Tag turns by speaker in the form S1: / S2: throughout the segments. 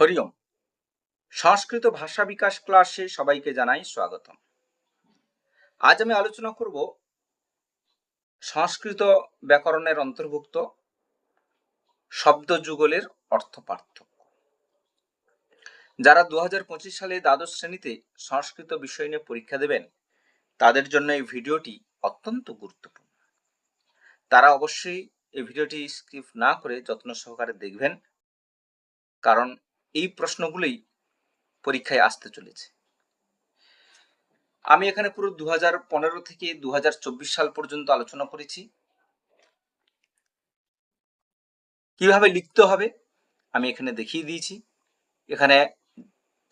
S1: হরিওম। সংস্কৃত ভাষা বিকাশ ক্লাসে সবাইকে জানাই স্বাগতম। আজ আমি আলোচনা করব সংস্কৃত ব্যাকরণের অন্তর্ভুক্ত শব্দ যুগলের অর্থ পার্থক্য যারা দু হাজার পঁচিশ সালে দ্বাদশ শ্রেণীতে সংস্কৃত বিষয় নিয়ে পরীক্ষা দেবেন, তাদের জন্য এই ভিডিওটি অত্যন্ত গুরুত্বপূর্ণ। তারা অবশ্যই এই ভিডিওটি স্কিপ না করে যত্ন সহকারে দেখবেন, কারণ এই প্রশ্নগুলোই পরীক্ষায় আসতে চলেছে। আমি এখানে পুরো দু পনেরো থেকে দু হাজার চব্বিশ সাল পর্যন্ত আলোচনা করেছি। কীভাবে লিখতে হবে আমি এখানে দেখিয়ে দিয়েছি। এখানে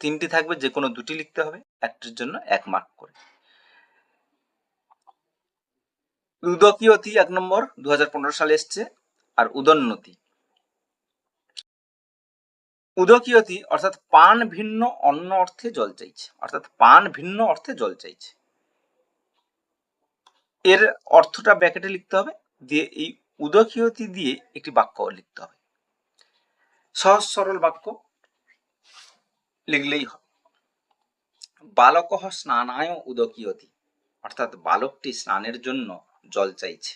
S1: তিনটি থাকবে, যে কোনো দুটি লিখতে হবে, একটির জন্য এক মার্ক করে। উদকীয়তি এক নম্বর দু হাজার পনেরো সালে এসছে, আর উদন্নতি। উদকীয়তি, অর্থাৎ পান ভিন্ন অন্য অর্থে জল চাইছে, অর্থাৎ পান ভিন্ন অর্থে জল চাইছে। এর অর্থটা ব্যাকেটে লিখতে হবে, দিয়ে এই উদকীয়তি দিয়ে একটি বাক্য লিখতে হবে। সহজ সরল বাক্য লিখলেই হবে বালক স্নানায় উদকীয়তি, অর্থাৎ বালকটি স্নানের জন্য জল চাইছে।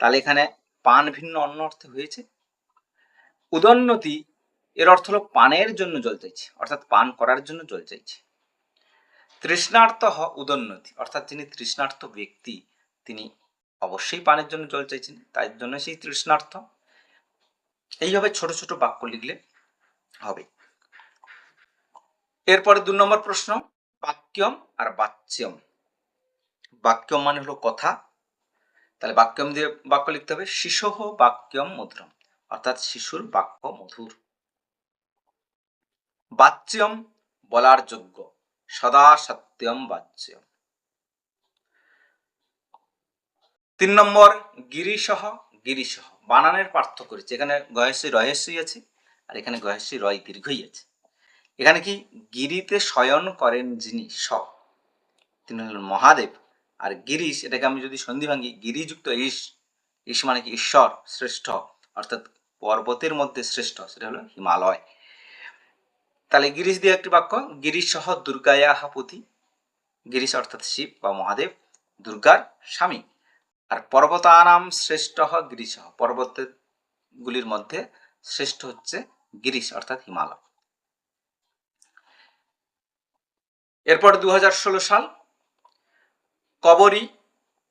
S1: তাহলে এখানে পান ভিন্ন অন্য অর্থে হয়েছে। উদন্নতি এর অর্থ হলো পানের জন্য জল চাইছে, অর্থাৎ পান করার জন্য জল চাইছে। তৃষ্ণার্থ হ উদন্নতি, অর্থাৎ যিনি তৃষ্ণার্থ ব্যক্তি, তিনি অবশ্যই পানের জন্য জল চাইছেন, তাই জন্য সেই তৃষ্ণার্থ। এইভাবে ছোট ছোট বাক্য লিখলে হবে। এরপরে দু নম্বর প্রশ্ন, বাক্যম আর বাচ্যম। বাক্যম মানে হলো কথা। তাহলে বাক্যম দিয়ে বাক্য লিখতে হবে, শিশোহ বাক্যম মধুরম, অর্থাৎ শিশুর বাক্য মধুর। বাচ্যম বলার যোগ্য। সদা সত্যম বাচ্যম। তিন নম্বর গিরিসহ গিরিসহ বানানের পার্থক্য করেছে। এখানে গহেশ্বী রহেশ্বই আছে আর এখানে গহেশ্বী রয় দীর্ঘই আছে। এখানে কি গিরিতে শয়ন করেন যিনি স। তিনি হলেন মহাদেব আর গিরিশ, এটাকে আমি যদি সন্ধি ভাঙি, গিরিযুক্ত ইস ইস মানে কি ঈশ্বর, শ্রেষ্ঠ। অর্থাৎ পর্বতের মধ্যে শ্রেষ্ঠ, সেটা হলো হিমালয়। তাহলে গিরিশ দিয়ে একটি বাক্য গিরিশ সহ দুর্গায়া পতি গিরিশ অর্থাৎ শিব বা মহাদেব, দুর্গার স্বামী। আর পর্বতানাম শ্রেষ্ঠ গিরিশ। পর্বতের গুলির মধ্যে শ্রেষ্ঠ হচ্ছে গিরিশ অর্থাৎ হিমালয়। এরপর দু হাজার ষোলো সাল, কবরী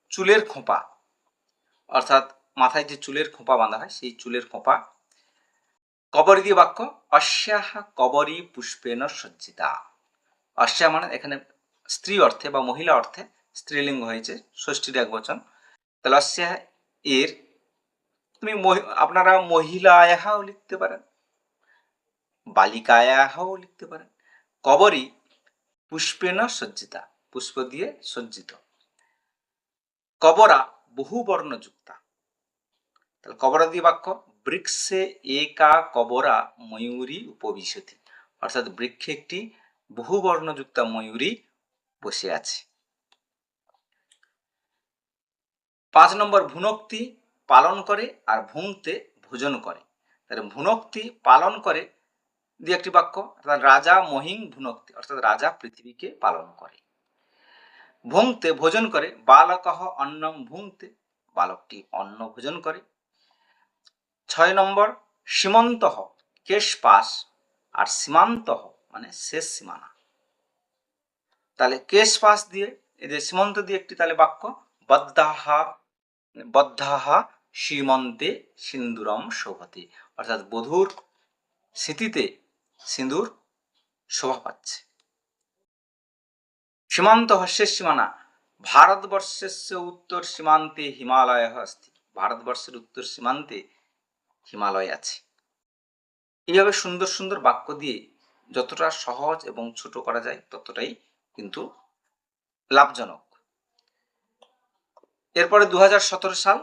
S1: চুলের খোঁপা। অর্থাৎ মাথায় যে চুলের খোঁপা বাঁধা হয়, সেই চুলের খোঁপা কবরী দিয়ে বাক্য অশ্যাহা কবরী পুষ্পেন সজ্জিতা। অশ্যা মানে এখানে স্ত্রী অর্থে বা মহিলা অর্থে স্ত্রীলিঙ্গ হয়েছে, ষষ্ঠীর এক বচন। তাহলে অশ্যাহা এর, তুমি আপনারা মহিলায়াহাও লিখতে পারেন, বালিকায়াহাও লিখতে পারেন। কবরী পুষ্পেন সজ্জিতা, পুষ্প দিয়ে সজ্জিত। কবরা বহু বর্ণযুক্তা তাহলে কবরা দিয়ে বাক্য বৃক্ষে একা কবরা ময়ূরী উপবিশতি। অর্থাৎ বৃক্ষে একটি বহু বর্ণযুক্ত ময়ূরী বসে আছে। পাঁচ নম্বর, ভুনক্তি পালন করে আর ভুংতে ভোজন করে। তাহলে ভুনক্তি পালন করে দিয়ে একটি বাক্য, অর্থাৎ রাজা মহিং ভুনক্তি, অর্থাৎ রাজা পৃথিবীকে পালন করে। ভুংতে ভোজন করে বালকহ অন্নম ভুংতে বালকটি অন্ন ভোজন করে। ছয় নম্বর সীমন্ত কেশ পাশ আর সীমান্ত মানে শেষ সীমানা। তাহলে কেশ পাশ দিয়ে এদের সীমন্ত দিয়ে একটি তাহলে বাক্য বদ্ধাহা বদ্ধাহা সীমন্তে সিন্দুরম শোভতে। অর্থাৎ বধুর স্মৃতিতে সিঁদুর শোভা পাচ্ছে। সীমান্ত শেষ সীমানা, ভারতবর্ষের উত্তর সীমান্তে হিমালয় অস্তি ভারতবর্ষের উত্তর সীমান্তে হিমালয় আছে। এইভাবে সুন্দর সুন্দর বাক্য দিয়ে যতটা সহজ এবং ছোট করা যায় ততটাই কিন্তু লাভজনক। এরপরে দু সাল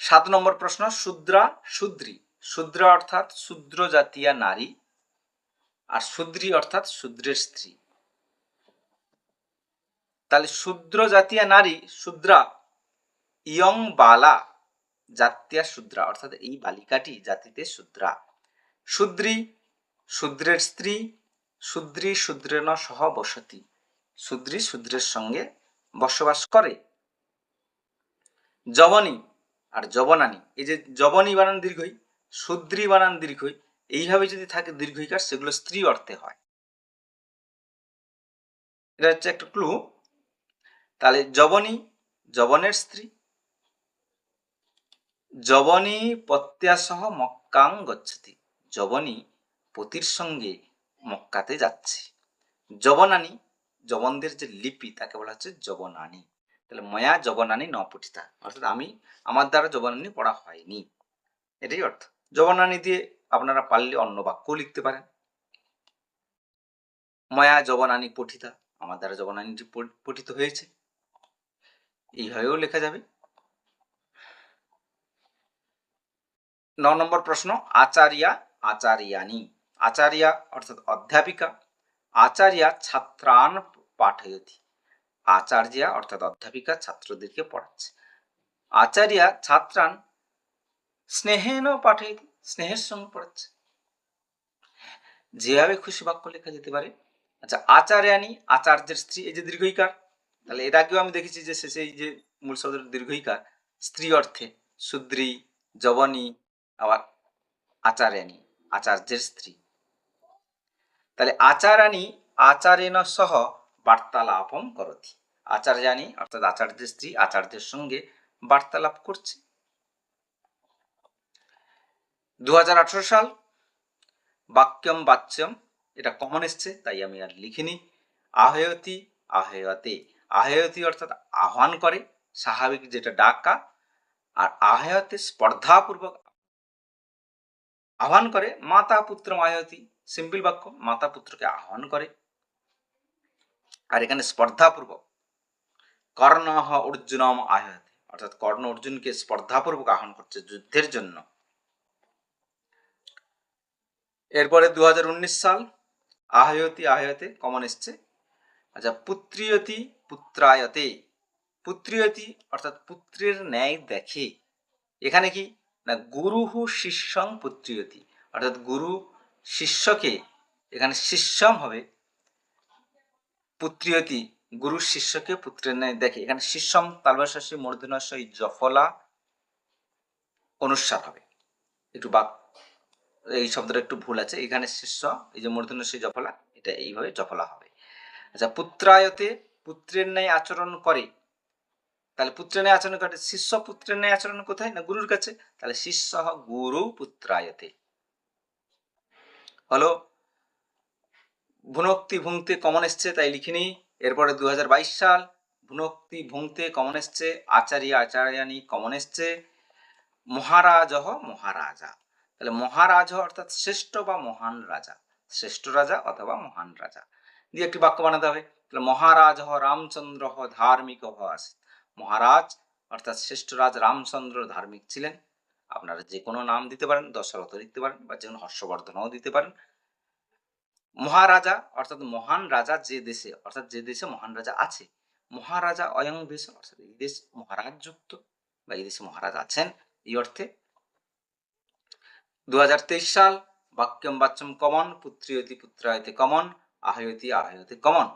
S1: সাত নম্বর প্রশ্ন, শুদ্রা শুদ্রী শুদ্রা অর্থাৎ শূদ্র জাতীয় নারী আর শুদ্রী অর্থাৎ শূদ্রের স্ত্রী। তাহলে শূদ্র জাতীয় নারী, শুদ্রা, ইয়ং বালা জাতীয় শুদ্রা, অর্থাৎ এই বালিকাটি জাতিতে শুদ্রা। শূদ্রী, শূদ্রের স্ত্রী, শূদ্রী শূদ্রেণ সহ বসতি। শূদ্রী শূদ্রের সঙ্গে বসবাস করে। জবনী আর জবনানী এই যে জবনী বানান দীর্ঘই, শূদ্রী বানান দীর্ঘই, এইভাবে যদি থাকে দীর্ঘইকার, সেগুলো স্ত্রী অর্থে হয়। এটা হচ্ছে একটা ক্লু তাহলে জবনী জবনের স্ত্রী জবনী পত্যাসহ মক্কাং গচ্ছতি। জবনী পতির সঙ্গে মক্কাতে যাচ্ছে। জবনানী জবনদের যে লিপি, তাকে বলা হচ্ছে জবনানী তাহলে ময়া জবনানী ন পঠিতা অর্থাৎ আমি, আমার দ্বারা জবনানী পড়া হয়নি। এটাই অর্থ। জবনানী দিয়ে আপনারা পারলে অন্য বাক্য লিখতে পারেন। ময়া জবনানী পঠিতা। আমার দ্বারা জবনানীটি পঠিত হয়েছে। এইভাবেও লেখা যাবে। ন নম্বর প্রশ্ন, আচার্যা আচার্যানি আচার্যা অর্থাৎ অধ্যাপিকা, আচার্যা ছাত্রান পাঠয়তি। আচার্যা অর্থাৎ অধ্যাপিকা ছাত্রদেরকে পড়াচ্ছে। আচার্যা ছাত্রান স্নেহেন পাঠয়তি, স্নেহের সঙ্গে পড়াচ্ছে। যেভাবে খুশি বাক্য লেখা যেতে পারে। আচ্ছা আচার্যানি আচার্যের স্ত্রী, এই যে দীর্ঘইকার, তাহলে এর আগেও আমি দেখেছি যে শেষে এই যে মূল শব্দের দীর্ঘইকার, স্ত্রী অর্থে শূদ্রী জবনী আচার্যানি আচার্যের স্ত্রী। তাহলে আচারানি আচারেন সহ বার্তালাপম করতি। আচার্যানি অর্থাৎ আচার্যের স্ত্রী, আচার্যের সঙ্গে বার্তালাপ করছে। দু হাজার আঠারো সাল বাক্যম বাচ্যম, এটা কমন এসছে, তাই আমি আর লিখিনি। আহয়তি, আহয়তে। আহয়তি অর্থাৎ আহ্বান করে, স্বাভাবিক যেটা ডাকা, আর আহয়তে স্পর্ধাপূর্বক আহ্বান করে, মাতা পুত্র আহয়তি সিম্পল বাক্য, মাতা পুত্রকে আহ্বান করে। আর এখানে স্পর্ধাপূর্বক কর্ণ অর্জুনম আহয়তে অর্থাৎ কর্ণ অর্জুনকে স্পর্ধাপূর্বক আহ্বান করছে যুদ্ধের জন্য। এরপরে দু হাজার উনিশ সাল, আহয়তি আহয়তে কমন এসছে আচ্ছা পুত্রিয়তি পুত্রায়তে পুত্রিয়তি অর্থাৎ পুত্রের ন্যায় দেখে। এখানে কি না, গুরুহু শিষ্যং পুত্রিয়তি। অর্থাৎ গুরু শিষ্যকে এখানে শিষ্যম হবে। পুত্রিয়তি, গুরু শিষ্যকে পুত্রের ন্যায় দেখে। এখানে শিষ্যম, তালবাসাসী মূর্ধনাশয় জফলা অনুসার হবে। একটু বাক, এই শব্দটা একটু ভুল আছে। এখানে শিষ্য, এই যে মূর্ধন্যসী জফলা, এটা এইভাবে জফলা হবে। আচ্ছা পুত্রায়তে পুত্রের ন্যায় আচরণ করে। তাহলে পুত্রের ন্যায় আচরণ করে শিষ্য পুত্রের ন্যায় আচরণ কোথায়? না গুরুর কাছে? তাহলে শিষ্য গুরু পুত্রায়তে। হলো, ভুনক্তি ভুংতে কমন এসছে, তাই লিখিনি। এরপরে দু সাল, ভুনক্তি ভুংতে কমন এসছে, আচার্য আচার্যানি কমন এসছে, মহারাজ মহারাজা। তাহলে মহারাজ অর্থাৎ শ্রেষ্ঠ বা মহান রাজা। শ্রেষ্ঠ রাজা অথবা মহান রাজা। দিয়ে একটি বাক্য বানাতে হবে। তাহলে মহারাজ রামচন্দ্র ধার্মিক আসে। মহারাজ, অর্থাৎ শ্রেষ্ঠ রাজ রামচন্দ্র ধার্মিক ছিলেন। আপনারা যে কোনো নাম দিতে পারেন, দশরথ দিতে পারেন বা যে কোনো হর্ষবর্ধনও দিতে পারেন। মহারাজা, অর্থাৎ মহান রাজা যে দেশে, অর্থাৎ যে দেশে মহান রাজা আছে, মহারাজা অয়ং দেশ, অর্থাৎ এই দেশ মহারাজ যুক্ত বা এই দেশে মহারাজ আছেন, এই অর্থে। দুহাজার তেইশ সাল, বাক্যম বাচ্যম কমন, পুত্রিয়তি পুত্রায়তে কমন, আহয়তি আহয়তে কমন।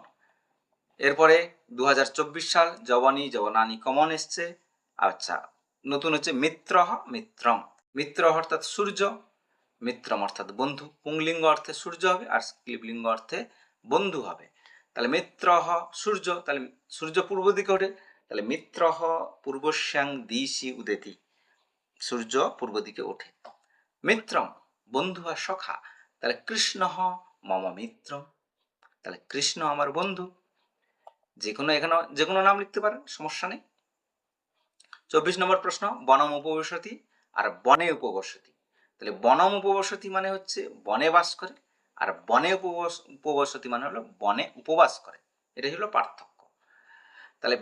S1: এরপরে দু হাজার চব্বিশ সাল জবনী জবনানী কমন এসছে। আচ্ছা নতুন হচ্ছে মিত্র মিত্রম। মিত্র অর্থাৎ সূর্য, মিত্রম অর্থাৎ বন্ধু। পুংলিঙ্গ অর্থে সূর্য হবে আর স্ক্লিবলিঙ্গ অর্থে বন্ধু হবে। তাহলে মিত্র সূর্য, তাহলে সূর্য পূর্ব দিকে ওঠে, তাহলে মিত্র পূর্বশ্যাং দিশি উদেতি। সূর্য পূর্ব দিকে ওঠে। মিত্রম, বন্ধু আর সখা। তাহলে কৃষ্ণ মম মিত্র তাহলে কৃষ্ণ আমার বন্ধু। যে কোনো এখানে যে কোনো নাম লিখতে পারেন, সমস্যা নেই। চব্বিশ নম্বর প্রশ্ন, বনম উপবসতি আর বনে উপবসতি। তাহলে বনম উপবসতি মানে হচ্ছে বনে বাস করে, আর বনে উপবাস, উপবসতি মানে হলো বনে উপবাস করে। এটাই হলো পার্থক্য। তাহলে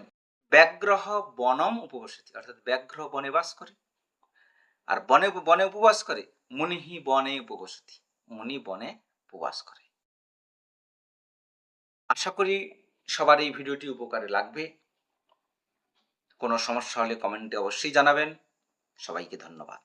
S1: ব্যাগ্রহ বনম উপবসতি, অর্থাৎ ব্যাঘ্র বনে বাস করে, আর বনে বনে উপবাস করে, মুনিহি বনে উপবসতি, মুনি বনে উপবাস করে। আশা করি সবার এই ভিডিওটি উপকারে লাগবে। কোনো সমস্যা হলে কমেন্টে অবশ্যই জানাবেন। সবাইকে ধন্যবাদ।